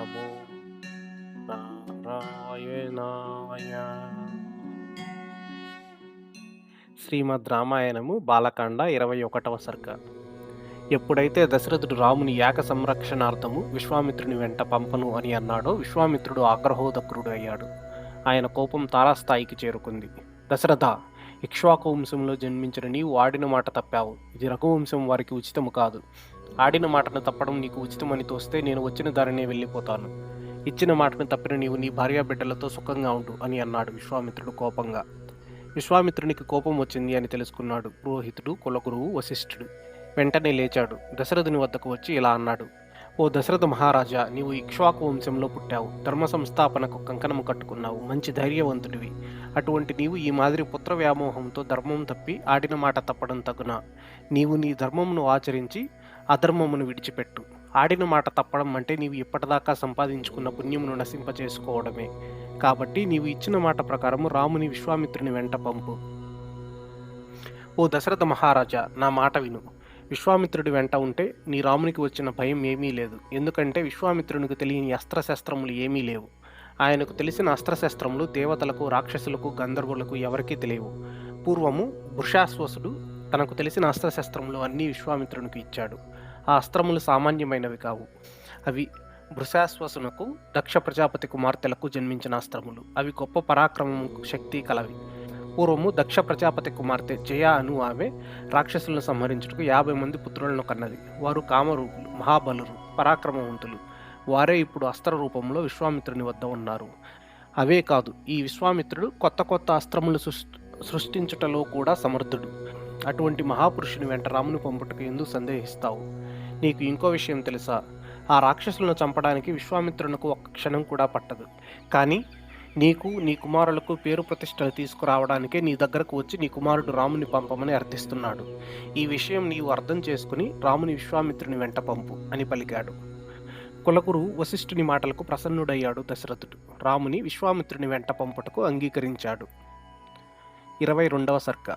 నమో నారాయణాయ. శ్రీమద్ రామాయణము బాలకాండ ఇరవై ఒకటవ సర్క ఎప్పుడైతే దశరథుడు రాముని యాక సంరక్షణార్థము విశ్వామిత్రుని వెంట పంపను అని అన్నాడో విశ్వామిత్రుడు ఆగ్రహోదగ్రుడు అయ్యాడు. ఆయన కోపం తారాస్థాయికి చేరుకుంది. దశరథ ఇక్ష్వాకు వంశంలో జన్మించిన నీవు వాడిన మాట తప్పావు. ఇది రఘువంశం వారికి ఉచితము కాదు. ఆడిన మాటను తప్పడం నీకు ఉచితమని తోస్తే నేను వచ్చిన దారినే వెళ్ళిపోతాను. ఇచ్చిన మాటను తప్పిన నీవు నీ భార్యా బిడ్డలతో సుఖంగా ఉండు అని అన్నాడు విశ్వామిత్రుడు కోపంగా. విశ్వామిత్రునికి కోపం వచ్చింది అని తెలుసుకున్నాడు పురోహితుడు కులగురువు వశిష్ఠుడు. వెంటనే లేచాడు. దశరథుని వద్దకు వచ్చి ఇలా అన్నాడు. ఓ దశరథ మహారాజా నీవు ఇక్ష్వాకు వంశంలో పుట్టావు. ధర్మ సంస్థాపనకు కంకణము కట్టుకున్నావు. మంచి ధైర్యవంతుడివి. అటువంటి నీవు ఈ మాదిరి పుత్ర వ్యామోహంతో ధర్మం తప్పి ఆడిన మాట తప్పడం తగునా. నీవు నీ ధర్మమును ఆచరించి అధర్మమును విడిచిపెట్టు. ఆడిన మాట తప్పడం అంటే నీవు ఇప్పటిదాకా సంపాదించుకున్న పుణ్యమును నశింపచేసుకోవడమే. కాబట్టి నీవు ఇచ్చిన మాట ప్రకారము రాముని విశ్వామిత్రుని వెంట పంపు. ఓ దశరథ మహారాజా నా మాట విను. విశ్వామిత్రుడి వెంట ఉంటే నీ రామునికి వచ్చిన భయం ఏమీ లేదు. ఎందుకంటే విశ్వామిత్రునికి తెలియని అస్త్రశస్త్రములు ఏమీ లేవు. ఆయనకు తెలిసిన అస్త్రశస్త్రములు దేవతలకు రాక్షసులకు గంధర్వులకు ఎవరికీ తెలియవు. పూర్వము భృషాశ్వసుడు తనకు తెలిసిన అస్త్రశస్త్రములు అన్నీ విశ్వామిత్రునికి ఇచ్చాడు. ఆ అస్త్రములు సామాన్యమైనవి కావు. అవి వృషాశ్వసునకు దక్ష ప్రజాపతి కుమార్తెలకు జన్మించిన అస్త్రములు. అవి గొప్ప పరాక్రమము శక్తి కలవి. పూర్వము దక్ష ప్రజాపతి కుమార్తె జయ అను ఆమె రాక్షసులను సంహరించుటకు యాభై మంది పుత్రులను కన్నది. వారు కామరూపులు మహాబలురు పరాక్రమవంతులు. వారే ఇప్పుడు అస్త్ర రూపంలో విశ్వామిత్రుని వద్ద ఉన్నారు. అవే కాదు ఈ విశ్వామిత్రుడు కొత్త కొత్త అస్త్రములు సృష్ సృష్టించుటలో కూడా సమర్థుడు. అటువంటి మహాపురుషుని వెంట రాముని పంపుటకు ఎందుకు సందేహిస్తావు? నీకు ఇంకో విషయం తెలుసా? ఆ రాక్షసులను చంపడానికి విశ్వామిత్రునకు ఒక్క క్షణం కూడా పట్టదు. కానీ నీకు నీ కుమారులకు పేరు ప్రతిష్టలు తీసుకురావడానికే నీ దగ్గరకు వచ్చి నీ కుమారుడు రాముని పంపమని అర్థిస్తున్నాడు. ఈ విషయం నీవు అర్థం చేసుకుని రాముని విశ్వామిత్రుని వెంట పంపు అని పలికాడు. కులగురు వశిష్ఠుని మాటలకు ప్రసన్నుడయ్యాడు దశరథుడు. రాముని విశ్వామిత్రుని వెంట పంపుటకు అంగీకరించాడు. ఇరవై రెండవ సర్గ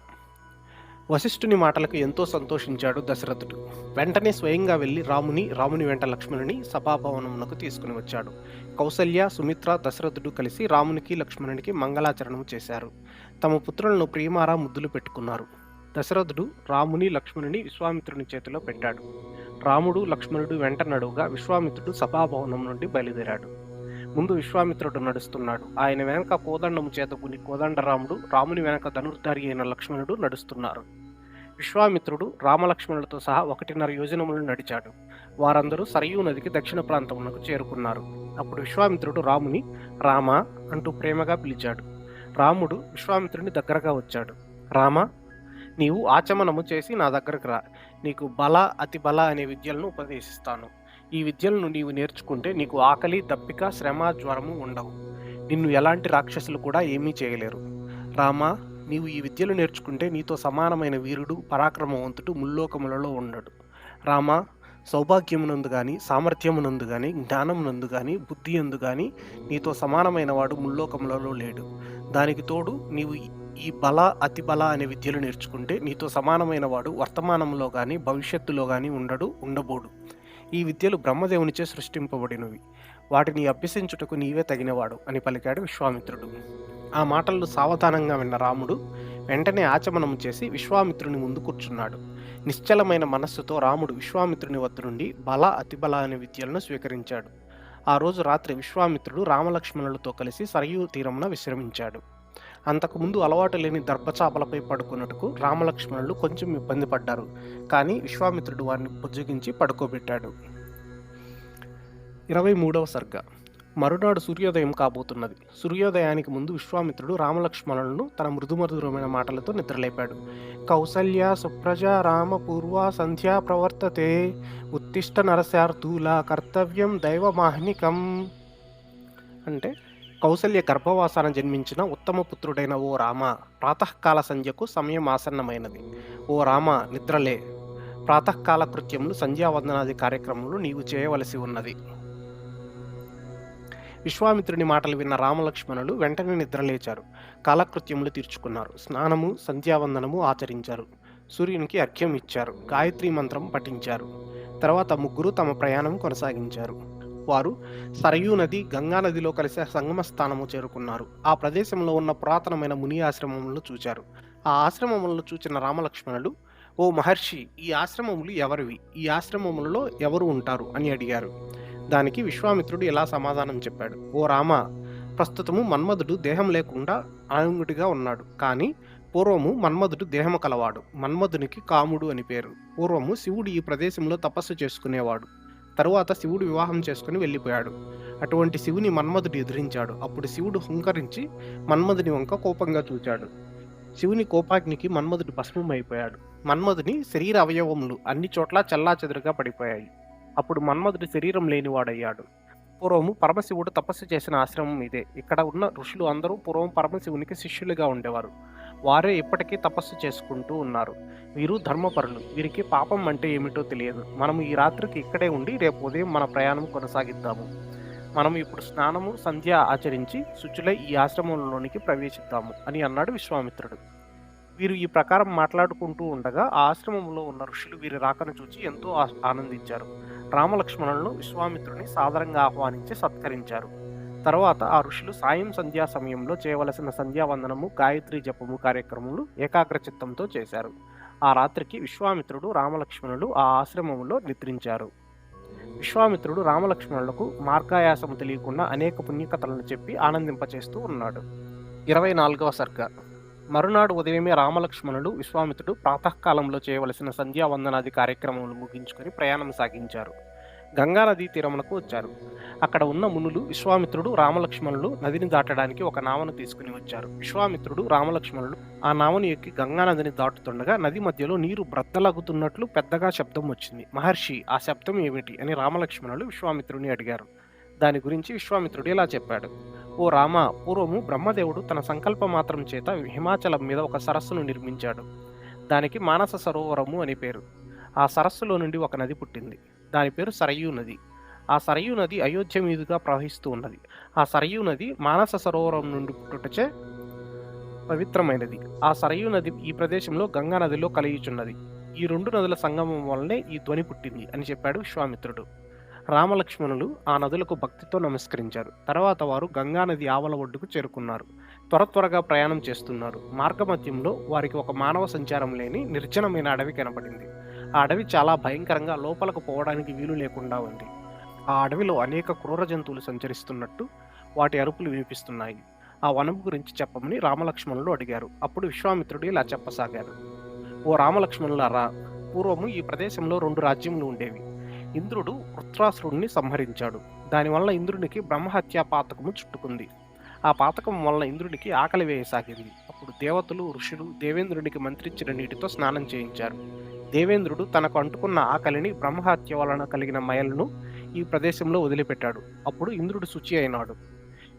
వశిష్ఠుని మాటలకు ఎంతో సంతోషించాడు దశరథుడు. వెంటనే స్వయంగా వెళ్ళి రాముని రాముని వెంట లక్ష్మణుని సభాభవనమునకు తీసుకుని వచ్చాడు. కౌసల్య సుమిత్ర దశరథుడు కలిసి రామునికి లక్ష్మణునికి మంగళాచరణం చేశారు. తమ పుత్రులను ప్రేమారా ముద్దులు పెట్టుకున్నారు. దశరథుడు రాముని లక్ష్మణుని విశ్వామిత్రుని చేతిలో పెట్టాడు. రాముడు లక్ష్మణుడు వెంట నడువుగా విశ్వామిత్రుడు సభాభవనం నుండి బయలుదేరాడు. ముందు విశ్వామిత్రుడు నడుస్తున్నాడు. ఆయన వెనక కోదండము చేతకుని కోదండరాముడు రాముని వెనక ధనుర్ధారి అయిన లక్ష్మణుడు నడుస్తున్నారు. విశ్వామిత్రుడు రామలక్ష్మణులతో సహా ఒకటిన్నర యోజనములు నడిచాడు. వారందరూ సరయూ నదికి దక్షిణ ప్రాంతమునకు చేరుకున్నారు. అప్పుడు విశ్వామిత్రుడు రాముని రామ అంటూ ప్రేమగా పిలిచాడు. రాముడు విశ్వామిత్రుని దగ్గరగా వచ్చాడు. రామ నీవు ఆచమనము చేసి నా దగ్గరకు రా. నీకు బల అతి బల అనే విద్యలను ఉపదేశిస్తాను. ఈ విద్యలను నీవు నేర్చుకుంటే నీకు ఆకలి దప్పిక శ్రమ జ్వరము ఉండవు. నిన్ను ఎలాంటి రాక్షసులు కూడా ఏమీ చేయలేరు. రామా నీవు ఈ విద్యలు నేర్చుకుంటే నీతో సమానమైన వీరుడు పరాక్రమవంతుడు ముల్లోకములలో ఉండడు. రామా సౌభాగ్యమునందు కానీ సామర్థ్యమునందు కానీ జ్ఞానమునందు కానీ బుద్ధి ఎందు కానీ నీతో సమానమైన వాడు ముల్లోకములలో లేడు. దానికి తోడు నీవు ఈ బల అతి బల అనే విద్యలు నేర్చుకుంటే నీతో సమానమైన వాడు వర్తమానంలో కానీ భవిష్యత్తులో కానీ ఉండడు ఉండబోడు. ఈ విద్యలు బ్రహ్మదేవునిచే సృష్టింపబడినవి. వాటిని అభ్యసించుటకు నీవే తగినవాడు అని పలికాడు విశ్వామిత్రుడు. ఆ మాటలను సావధానంగా విన్న రాముడు వెంటనే ఆచమనం చేసి విశ్వామిత్రుని ముందు కూర్చున్నాడు. నిశ్చలమైన మనస్సుతో రాముడు విశ్వామిత్రుని వద్ద నుండి బల అతిబల అనే విద్యలను స్వీకరించాడు. ఆ రోజు రాత్రి విశ్వామిత్రుడు రామలక్ష్మణులతో కలిసి సరయూ తీరమున విశ్రమించాడు. అంతకుముందు అలవాటు లేని దర్భచాపలపై పడుకున్నట్టుకు రామలక్ష్మణులు కొంచెం ఇబ్బంది పడ్డారు. కానీ విశ్వామిత్రుడు వారిని బుజ్జగించి పడుకోబెట్టాడు. ఇరవై మూడవ సర్గ. మరునాడు సూర్యోదయం కాబోతున్నది. సూర్యోదయానికి ముందు విశ్వామిత్రుడు రామలక్ష్మణులను తన మృదుమధురమైన మాటలతో నిద్రలేపాడు. కౌసల్య సుప్రజ రామ పూర్వ సంధ్యా ప్రవర్తతే. ఉత్తిష్ట నరశార్థూల కర్తవ్యం దైవమాహ్నికం. అంటే కౌసల్య గర్భవాసాన జన్మించిన ఉత్తమ పుత్రుడైన ఓ రామ ప్రాతకాల సంధ్యకు సమయం ఆసన్నమైనది. ఓ రామ నిద్రలే. ప్రాతకాల కృత్యములు సంధ్యావందనాది కార్యక్రమములు నీవు చేయవలసి ఉన్నది. విశ్వామిత్రుని మాటలు విన్న రామలక్ష్మణులు వెంటనే నిద్రలేచారు. కాలకృత్యములు తీర్చుకున్నారు. స్నానము సంధ్యావందనము ఆచరించారు. సూర్యునికి అర్ఘ్యం ఇచ్చారు గాయత్రి మంత్రం పఠించారు. తర్వాత ముగ్గురు తమ ప్రయాణం కొనసాగించారు. వారు సరయూ నది గంగా నదిలో కలిసే సంగమ స్థానము చేరుకున్నారు. ఆ ప్రదేశంలో ఉన్న పురాతనమైన ముని ఆశ్రమములను చూచారు. ఆ ఆశ్రమములను చూచిన రామలక్ష్మణుడు ఓ మహర్షి ఈ ఆశ్రమములు ఎవరివి? ఈ ఆశ్రమములలో ఎవరు ఉంటారు? అని అడిగారు. దానికి విశ్వామిత్రుడు ఇలా సమాధానం చెప్పాడు. ఓ రామ ప్రస్తుతము మన్మధుడు దేహం లేకుండా ఆంగుడిగా ఉన్నాడు. కానీ పూర్వము మన్మధుడు దేహము కలవాడు. మన్మధునికి కాముడు అని పేరు. పూర్వము శివుడు ఈ ప్రదేశంలో తపస్సు చేసుకునేవాడు. తరువాత శివుడు వివాహం చేసుకుని వెళ్ళిపోయాడు. అటువంటి శివుని మన్మధుడు ఎదిరించాడు. అప్పుడు శివుడు హుంకరించి మన్మధుని వంక కోపంగా చూచాడు. శివుని కోపాగ్నికి మన్మధుడు భస్మమైపోయాడు. మన్మధుని శరీర అవయవములు అన్ని చోట్ల చెల్లాచెదురుగా పడిపోయాయి. అప్పుడు మన్మధుడు శరీరం లేనివాడయ్యాడు. పూర్వము పరమశివుడు తపస్సు చేసిన ఆశ్రమం ఇదే. ఇక్కడ ఉన్న ఋషులు అందరూ పూర్వం పరమశివునికి శిష్యులుగా ఉండేవారు. వారే ఇప్పటికీ తపస్సు చేసుకుంటూ ఉన్నారు. వీరు ధర్మపరులు. వీరికి పాపం అంటే ఏమిటో తెలియదు. మనము ఈ రాత్రికి ఇక్కడే ఉండి రేపు ఉదయం మన ప్రయాణం కొనసాగిద్దాము. మనం ఇప్పుడు స్నానము సంధ్య ఆచరించి శుచులై ఈ ఆశ్రమంలోనికి ప్రవేశిద్దాము అని అన్నాడు విశ్వామిత్రుడు. వీరు ఈ ప్రకారం మాట్లాడుకుంటూ ఉండగా ఆ ఆశ్రమంలో ఉన్న ఋషులు వీరి రాకను చూచి ఎంతో ఆనందించారు. రామలక్ష్మణులను విశ్వామిత్రుని సాదరంగా ఆహ్వానించి సత్కరించారు. తర్వాత ఆ ఋషులు సాయం సంధ్యా సమయంలో చేయవలసిన సంధ్యావందనము గాయత్రి జపము కార్యక్రమములు ఏకాగ్ర చిత్తంతో చేశారు. ఆ రాత్రికి విశ్వామిత్రుడు రామలక్ష్మణులు ఆ ఆశ్రమములో నిద్రించారు. విశ్వామిత్రుడు రామలక్ష్మణులకు మార్గాయాసము తెలియకుండా అనేక పుణ్యకథలను చెప్పి ఆనందింపచేస్తూ ఉన్నాడు. ఇరవై నాలుగవ సర్గ. మరునాడు ఉదయమే రామలక్ష్మణులు విశ్వామిత్రుడు ప్రాతకాలంలో చేయవలసిన సంధ్యావందనాది కార్యక్రమములు ముగించుకొని ప్రయాణం సాగించారు. గంగానదీ తీరమునకు వచ్చారు. అక్కడ ఉన్న మునులు విశ్వామిత్రుడు రామలక్ష్మణులు నదిని దాటడానికి ఒక నావను తీసుకుని వచ్చారు. విశ్వామిత్రుడు రామలక్ష్మణులు ఆ నావను ఎక్కి గంగానదిని దాటుతుండగా నది మధ్యలో నీరు బ్రద్దలగుతున్నట్లు పెద్దగా శబ్దం వచ్చింది. మహర్షి ఆ శబ్దం ఏమిటి? అని రామలక్ష్మణులు విశ్వామిత్రుని అడిగారు. దాని గురించి విశ్వామిత్రుడు ఇలా చెప్పాడు. ఓ రామ పూర్వము బ్రహ్మదేవుడు తన సంకల్ప మాత్రం చేత హిమాచలం మీద ఒక సరస్సును నిర్మించాడు. దానికి మానస సరోవరము అని పేరు. ఆ సరస్సులో నుండి ఒక నది పుట్టింది. దాని పేరు సరయూ నది. ఆ సరయూ నది అయోధ్య మీదుగా ప్రవహిస్తూ ఉన్నది. ఆ సరయూ నది మానస సరోవరం నుండి పుట్టుటచే పవిత్రమైనది. ఆ సరయూ నది ఈ ప్రదేశంలో గంగా నదిలో కలియుచున్నది. ఈ రెండు నదుల సంగమం వల్లనే ఈ ధ్వని పుట్టింది అని చెప్పాడు విశ్వామిత్రుడు. రామలక్ష్మణులు ఆ నదులకు భక్తితో నమస్కరించారు. తర్వాత వారు గంగా నది ఆవల ఒడ్డుకు చేరుకున్నారు. త్వర త్వరగా ప్రయాణం చేస్తున్నారు. మార్గమధ్యంలో వారికి ఒక మానవ సంచారం లేని నిర్జనమైన అడవి కనపడింది ఆ అడవి చాలా భయంకరంగా లోపలకు పోవడానికి వీలు లేకుండా ఉంది. ఆ అడవిలో అనేక క్రూర జంతువులు సంచరిస్తున్నట్టు వాటి అరుపులు వినిపిస్తున్నాయి. ఆ వనం గురించి చెప్పమని రామలక్ష్మణులు అడిగారు. అప్పుడు విశ్వామిత్రుడు ఇలా చెప్పసాగారు ఓ రామలక్ష్మణులారా పూర్వము ఈ ప్రదేశంలో రెండు రాజ్యములు ఉండేవి. ఇంద్రుడు వృత్రాసురుణ్ణి సంహరించాడు. దానివల్ల ఇంద్రునికి బ్రహ్మహత్యా పాతకము చుట్టుకుంది. ఆ పాతకం వలన ఇంద్రుడికి ఆకలి వేయసాగింది. అప్పుడు దేవతలు ఋషులు దేవేంద్రునికి మంత్రించిన నీటితో స్నానం చేయించారు. దేవేంద్రుడు తనకు అంటుకున్న ఆకలిని బ్రహ్మహత్య వలన కలిగిన మయలను ఈ ప్రదేశంలో వదిలిపెట్టాడు. అప్పుడు ఇంద్రుడు శుచి అయినాడు.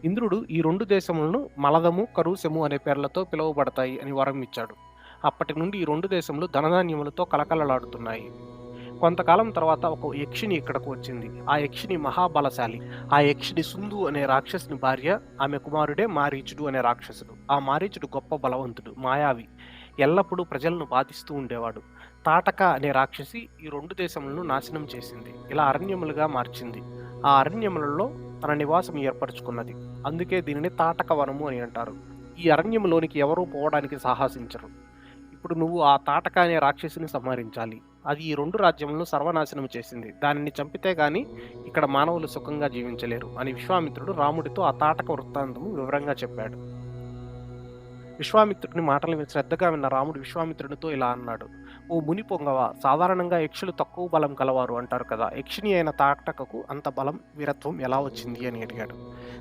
ఇంద్రుడు ఈ రెండు దేశములను మలదము కరుసెము అనే పేర్లతో పిలువబడతాయి అని వరం ఇచ్చాడు. అప్పటి నుండి ఈ రెండు దేశములు ధనధాన్యములతో కలకలలాడుతున్నాయి. కొంతకాలం తర్వాత ఒక యక్షిని ఇక్కడకు వచ్చింది. ఆ యక్షిని మహాబలశాలి. ఆ యక్షిని సుందు అనే రాక్షసుని భార్య ఆమె కుమారుడే మారీచుడు అనే రాక్షసుడు. ఆ మారీచుడు గొప్ప బలవంతుడు మాయావి. ఎల్లప్పుడూ ప్రజలను బాధిస్తూ ఉండేవాడు. తాటక అనే రాక్షసి ఈ రెండు దేశములను నాశనం చేసింది. ఇలా అరణ్యములుగా మార్చింది. ఆ అరణ్యములలో తన నివాసం ఏర్పరచుకున్నది. అందుకే దీనిని తాటక వనము అని అంటారు. ఈ అరణ్యంలోనికి ఎవరూ పోవడానికి సాహసించరు. ఇప్పుడు నువ్వు ఆ తాటక అనే రాక్షసిని సంహరించాలి. అది ఈ రెండు రాజ్యములను సర్వనాశనం చేసింది. దానిని చంపితే గాని ఇక్కడ మానవులు సుఖంగా జీవించలేరు అని విశ్వామిత్రుడు రాముడితో ఆ తాటక వృత్తాంతము వివరంగా చెప్పాడు. విశ్వామిత్రుడిని మాటలు శ్రద్ధగా విన్న రాముడు విశ్వామిత్రుడితో ఇలా అన్నాడు. ఓ ముని పొంగవ సాధారణంగా యక్షులు తక్కువ బలం కలవారు అంటారు కదా యక్షిని అయిన తాటకకు అంత బలం వీరత్వం ఎలా వచ్చింది? అని అడిగాడు.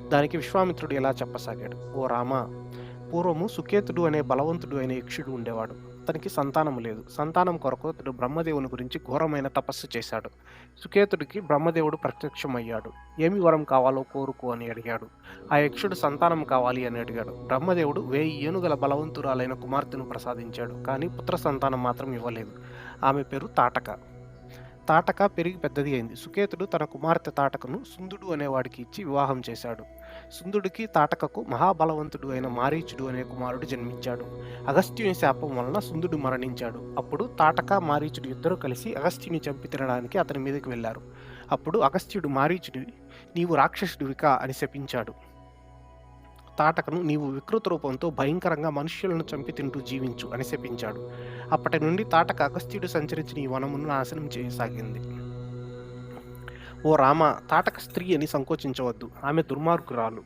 దానికి విశ్వామిత్రుడు ఇలా చెప్పసాగాడు. ఓ రామ పూర్వము సుకేతుడు అనే బలవంతుడు అయిన యక్షుడు ఉండేవాడు. అతనికి సంతానము లేదు. సంతానం కొరకు అతడు బ్రహ్మదేవుని గురించి ఘోరమైన తపస్సు చేశాడు. సుకేతుడికి బ్రహ్మదేవుడు ప్రత్యక్షమయ్యాడు. ఏమి వరం కావాలో కోరుకో అని అడిగాడు. ఆ యక్షుడు సంతానం కావాలి అని అడిగాడు. బ్రహ్మదేవుడు వేయి ఏనుగల బలవంతురాలైన కుమార్తెను ప్రసాదించాడు కానీ పుత్ర సంతానం మాత్రం ఇవ్వలేదు. ఆమె పేరు తాటక. తాటక పెరిగి పెద్దది అయింది. సుకేతుడు తన కుమార్తె తాటకను సుందుడు అనేవాడికి ఇచ్చి వివాహం చేశాడు. సుందుడికి తాటకకు మహాబలవంతుడు అయిన మారీచుడు అనే కుమారుడు జన్మించాడు. అగస్త్యుని శాపం వలన సుందుడు మరణించాడు. అప్పుడు తాటక మారీచుడు ఇద్దరు కలిసి అగస్త్యుని చంపి తినడానికి అతని మీదకి వెళ్ళారు. అప్పుడు అగస్త్యుడు మారీచుడి నీవు రాక్షసుడివికా అని శపించాడు. తాటకను నీవు వికృత రూపంతో భయంకరంగా మనుష్యులను చంపి తింటూ జీవించు అని శపించాడు. అప్పటి నుండి తాటక అగస్త్యుడు సంచరించిన ఈ వనమును నాశనం చేయసాగింది. ఓ రామ తాటక స్త్రీ అని సంకోచించవద్దు. ఆమె దుర్మార్గురాలు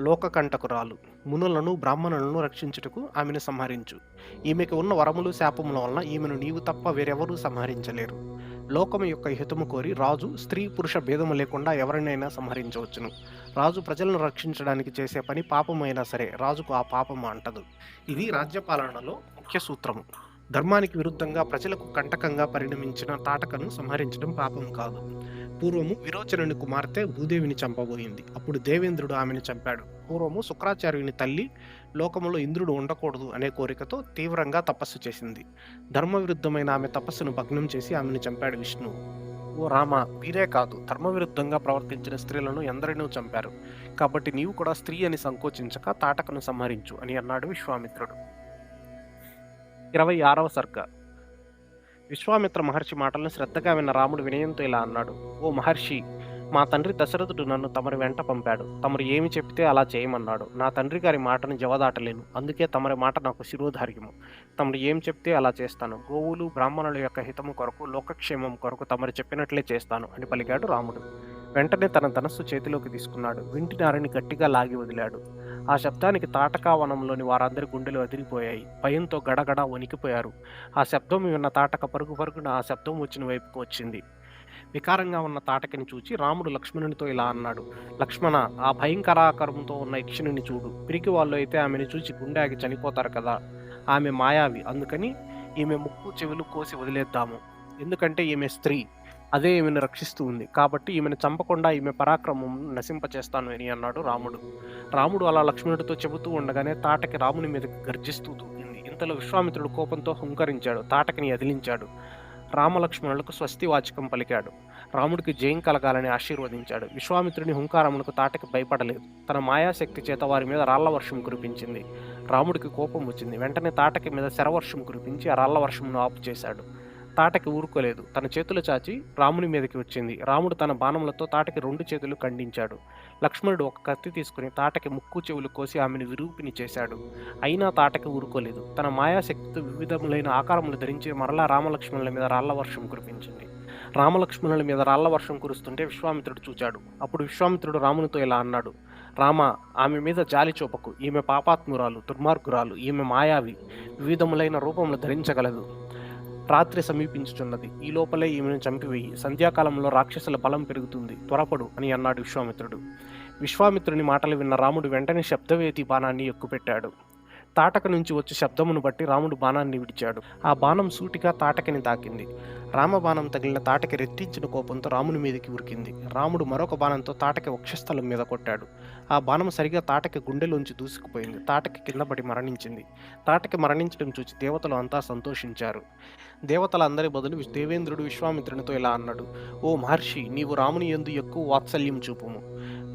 లోకకంటకురాలు మునులను బ్రాహ్మణులను రక్షించుటకు ఆమెను సంహరించు. ఈమెకు ఉన్న వరములు శాపముల వలన ఈమెను నీవు తప్ప వేరెవరూ సంహరించలేరు. లోకము యొక్క హితము కోరి రాజు స్త్రీ పురుష భేదము లేకుండా ఎవరినైనా సంహరించవచ్చును. రాజు ప్రజలను రక్షించడానికి చేసే పని పాపమైనా సరే రాజుకు ఆ పాపము అంటదు. ఇది రాజ్యపాలనలో ముఖ్య సూత్రము. ధర్మానికి విరుద్ధంగా ప్రజలకు కంటకంగా పరిణమించిన తాటకను సంహరించడం పాపం కాదు. పూర్వము విరోచనుని కుమార్తె భూదేవిని చంపబోయింది. అప్పుడు దేవేంద్రుడు ఆమెను చంపాడు. పూర్వము శుక్రాచార్యుని తల్లి లోకములో ఇంద్రుడు ఉండకూడదు అనే కోరికతో తీవ్రంగా తపస్సు చేసింది. ధర్మ విరుద్ధమైన ఆమె తపస్సును భగ్నం చేసి ఆమెను చంపాడు విష్ణువు ఓ రామ వీరే కాదు. ధర్మవిరుద్ధంగా ప్రవర్తించిన స్త్రీలను ఎందరినూ చంపారు. కాబట్టి నీవు కూడా స్త్రీ అని సంకోచించక తాటకను సంహరించు అని అన్నాడు విశ్వామిత్రుడు. ఇరవై ఆరవ సర్గ విశ్వామిత్ర మహర్షి మాటలను శ్రద్ధగా విన్న రాముడు వినయంతో ఇలా అన్నాడు ఓ మహర్షి మా తండ్రి దశరథుడు నన్ను తమరి వెంట పంపాడు. తమరు ఏమి చెప్తే అలా చేయమన్నాడు. నా తండ్రి గారి మాటను జవదాటలేను. అందుకే తమరి మాట నాకు శిరోధార్యము. తమరు ఏం చెప్తే అలా చేస్తాను. గోవులు బ్రాహ్మణుల యొక్క హితము కొరకు లోకక్షేమం కొరకు తమరు చెప్పినట్లే చేస్తాను అని పలికాడు రాముడు. వెంటనే తన ధనస్సు చేతిలోకి తీసుకున్నాడు. వింటి నారని గట్టిగా లాగి వదిలాడు. ఆ శబ్దానికి తాటకా వనంలోని వారందరి గుండెలు అదిరిపోయాయి. భయంతో గడగడ వణికిపోయారు. ఆ శబ్దం విన్న తాటక పరుగు పరుగున ఆ శబ్దం వచ్చిన వైపుకు వచ్చింది. వికారంగా ఉన్న తాటకిని చూచి రాముడు లక్ష్మణునితో ఇలా అన్నాడు లక్ష్మణ ఆ భయంకరాకరంతో ఉన్న యక్షిణిని చూడు. పిరికి వాళ్ళు అయితే ఆమెను చూచి గుండెకి చనిపోతారు కదా. ఆమె మాయావి. అందుకని ఈమె ముక్కు చెవులు కోసి వదిలేద్దాము. ఎందుకంటే ఈమె స్త్రీ. అదే ఈమెను రక్షిస్తూ ఉంది. కాబట్టి ఈమెను చంపకుండా ఈమె పరాక్రమం నశింపచేస్తాను అని అన్నాడు రాముడు. రాముడు అలా లక్ష్మణుడితో చెబుతూ ఉండగానే తాటకి రాముని మీద గర్జిస్తూ దూకింది. ఇంతలో విశ్వామిత్రుడు కోపంతో హుంకరించాడు. తాటకిని అదిలించాడు రామలక్ష్మణులకు స్వస్తి వాచకం పలికాడు. రాముడికి జయం కలగాలని ఆశీర్వదించాడు. విశ్వామిత్రుని హుంకారమునకు తాటకి భయపడలేదు. తన మాయాశక్తి చేత వారి మీద రాళ్ళ వర్షం కురిపించింది. రాముడికి కోపం వచ్చింది. వెంటనే తాటకి మీద శరవర్షం కురిపించి ఆ రాళ్ళ వర్షంను ఆపు చేశాడు తాటకి ఊరుకోలేదు. తన చేతులు చాచి రాముని మీదకి వచ్చింది. రాముడు తన బాణములతో తాటకి రెండు చేతులు ఖండించాడు. లక్ష్మణుడు ఒక కత్తి తీసుకుని తాటకి ముక్కు చెవులు కోసి ఆమెను విరూపిని చేశాడు. అయినా తాటకి ఊరుకోలేదు. తన మాయాశక్తితో వివిధములైన ఆకారములు ధరించి మరలా రామలక్ష్మణుల మీద రాళ్ళ వర్షం కురిపించింది. రామలక్ష్మణుల మీద రాళ్ళ వర్షం కురుస్తుంటే విశ్వామిత్రుడు చూచాడు. అప్పుడు విశ్వామిత్రుడు రామునితో ఇలా అన్నాడు. రామ ఆమె మీద జాలి చూపకు. ఈమె పాపాత్మురాలు దుర్మార్గురాలు. ఈమె మాయావి. వివిధములైన రూపములు ధరించగలదు. రాత్రి సమీపించుచున్నది. ఈ లోపలే ఈమెను చంపివేయి. సంధ్యాకాలంలో రాక్షసుల బలం పెరుగుతుంది. త్వరపడు అని అన్నాడు విశ్వామిత్రుడు. విశ్వామిత్రుని మాటలు విన్న రాముడు వెంటనే శబ్దవేతి బాణాన్ని ఎక్కుపెట్టాడు. తాటక నుంచి వచ్చే శబ్దమును బట్టి రాముడు బాణాన్ని విడిచాడు. ఆ బాణం సూటిగా తాటకిని తాకింది. రామబాణం తగిలిన తాటకి రెట్టించిన కోపంతో రాముని మీదకి ఉరికింది. రాముడు మరొక బాణంతో తాటకి వక్షస్థలం మీద కొట్టాడు. ఆ బాణం సరిగా తాటకి గుండెలోంచి దూసుకుపోయింది. తాటకి కిందపడి మరణించింది. తాటకి మరణించడం చూసి దేవతలు అంతా సంతోషించారు. దేవతలందరి బదులు దేవేంద్రుడు విశ్వామిత్రునితో ఇలా అన్నాడు. ఓ మహర్షి నీవు రాముని ఎందు ఎక్కువ వాత్సల్యం చూపుము.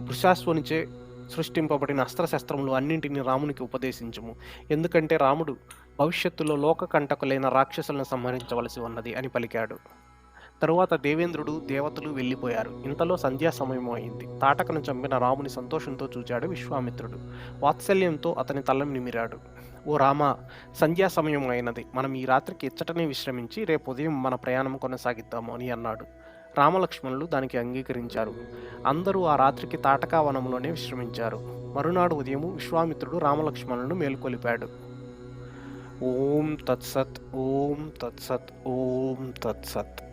వృషాశ్వనిచే సృష్టింపబడిన అస్త్రశస్త్రములు అన్నింటినీ రామునికి ఉపదేశించము. ఎందుకంటే రాముడు భవిష్యత్తులో లోకకంటకులైన రాక్షసులను సంహరించవలసి ఉన్నది అని పలికాడు. తరువాత దేవేంద్రుడు దేవతలు వెళ్ళిపోయారు. ఇంతలో సంధ్యా సమయం అయింది. తాటకను చంపిన రాముని సంతోషంతో చూచాడు విశ్వామిత్రుడు. వాత్సల్యంతో అతని తలం నిమిరాడు. ఓ రామ సంధ్యా సమయం అయినది. మనం ఈ రాత్రికి ఇచ్చటనే విశ్రమించి రేపు ఉదయం మన ప్రయాణం కొనసాగిద్దాము అని అన్నాడు. రామలక్ష్మణులు దానికి అంగీకరించారు. అందరూ ఆ రాత్రికి తాటకా వనంలోనే విశ్రమించారు. మరునాడు ఉదయం విశ్వామిత్రుడు రామలక్ష్మణులను మేలుకొలిపాడు. ఓం తత్సత్ ఓం తత్సత్ ఓం తత్సత్.